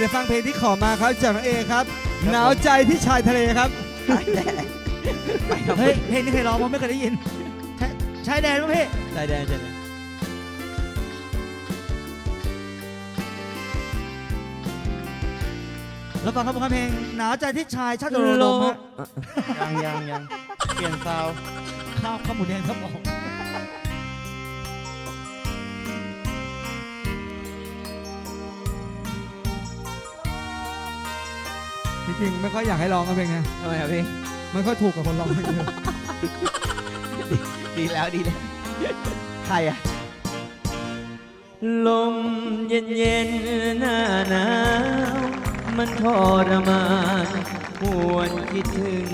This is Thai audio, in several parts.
เดี๋ยวฟังเพลงที่ขอมาครับจากน้องเอครับ หนาวใจที่ชายทะเลครับ เฮ้ยเพลงนี้เคยร้องมั้ยไม่เคยได้ยินใช่ใช้แดนมั้งพี่ชายแดนชายแดนแล้วฟังครับผมครับเพลงหนาวใจที่ชายชาติโดนลมฮะยังยังยังเปลี่ยนซาวด์ข้าวข้าวหมูแดงครับผม จริงๆไม่ค่อยอยากให้ร้องกับเพลงเนี้ยทำไมครับพี่ไม่ค่อยถูกกับคนร้องเพลงเลยดีแล้วดีแล้ว ใครอะลมเย็นเย็นๆหน้าหนาว มันทรมานหวนคิดถึง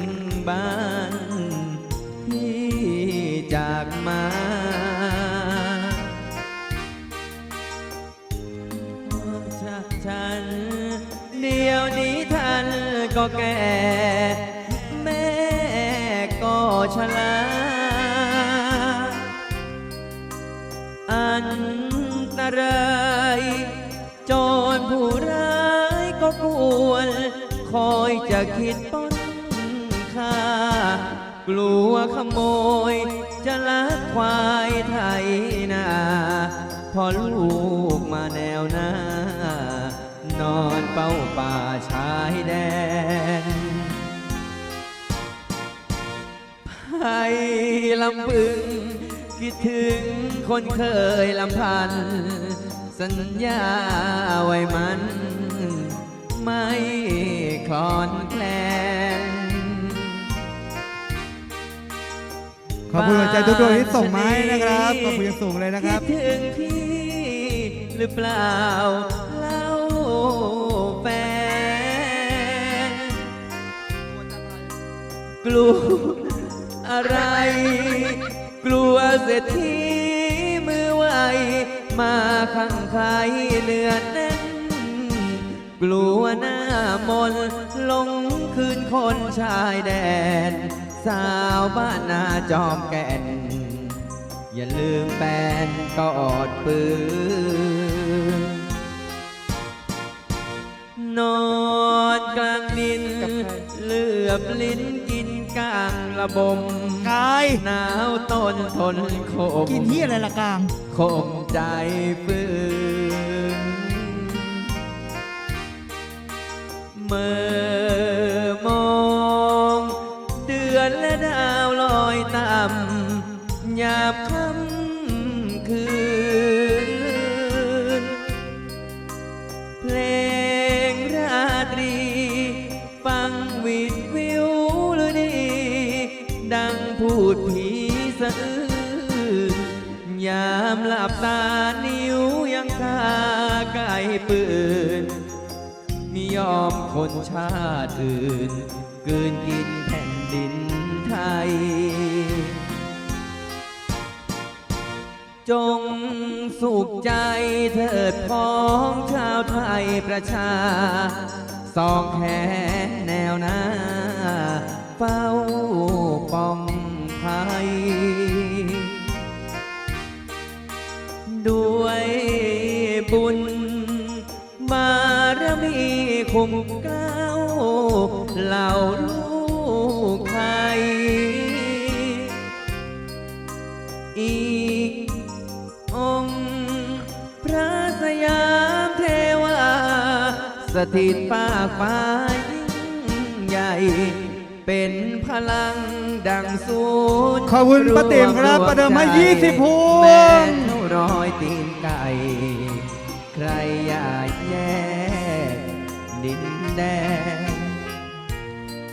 บ้านที่จากมาจากฉัน เดียวนี้ท่านก็แก่ แม่ก็ชราอันตรายจรผู้ร้ายก็กวนคอยจะคิดป้นค่ากลัวขโมย จะลักควายไทยนาพอลูกมาแนวหน้านอน เป้าป่าชายแดนให้ลำพึง คิดถึงคนเคยลำพัน สัญญาไว้มัน ไม่คลอนแคลนขอบคุณหัวใจทุกดวงที่ส่งมาให้นะครับ ขอบคุณอย่างสูงเลยนะครับ คิดถึงพี่หรือเปล่าเล่า กลัวอะไร กลัวเศรษฐีมือไวมาขังใครเนื้อแน่นกลัวหน้ามนลงคืนคนชายแดน สาวบ้านนาจอมแก่น อย่าลืมแฟนกอดปืนนอนกลางดินเลือบลิ้นกิน ลางระบมกายหนาวต้นทนโคมกินที่อะไรล่ะกลางคมใจฝืนเมื่อ ดผีสะอื้นยามหลับตานิ้วยังกาไก่ปืนมียอมคนชาติอื่นกลืนกินแผ่นดินไทย จงสุขใจเถิดพ้องชาวไทยประชา สองแขนแนวหน้า เฝ้าป้อง ย ด้วยบุญบารมีคุ้มเกล้าเหล่าลูกไทย อีกองค์พระสยามเทวา สถิตฟ้ากฟ้ายิ่งใหญ่ เป็นพลังดังสูนขอบคุณป้าติ๋มครับประเดิมให้20พวง แม่เท่าร้อยตีนไก่ ใครอยากแยกดินแดน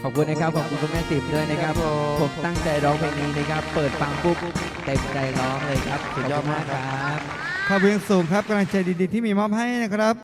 ขอบคุณนะครับ ขอบคุณคุณแม่ติ๋มด้วยนะครับ ผมตั้งใจร้องเพลงนี้นะครับ เปิดฟังปุ๊บเต็มใจร้องเลยครับสุดยอดมากครับ ขอบคุณอย่างสูงครับกำลังใจดีๆที่มีมอบให้นะครับ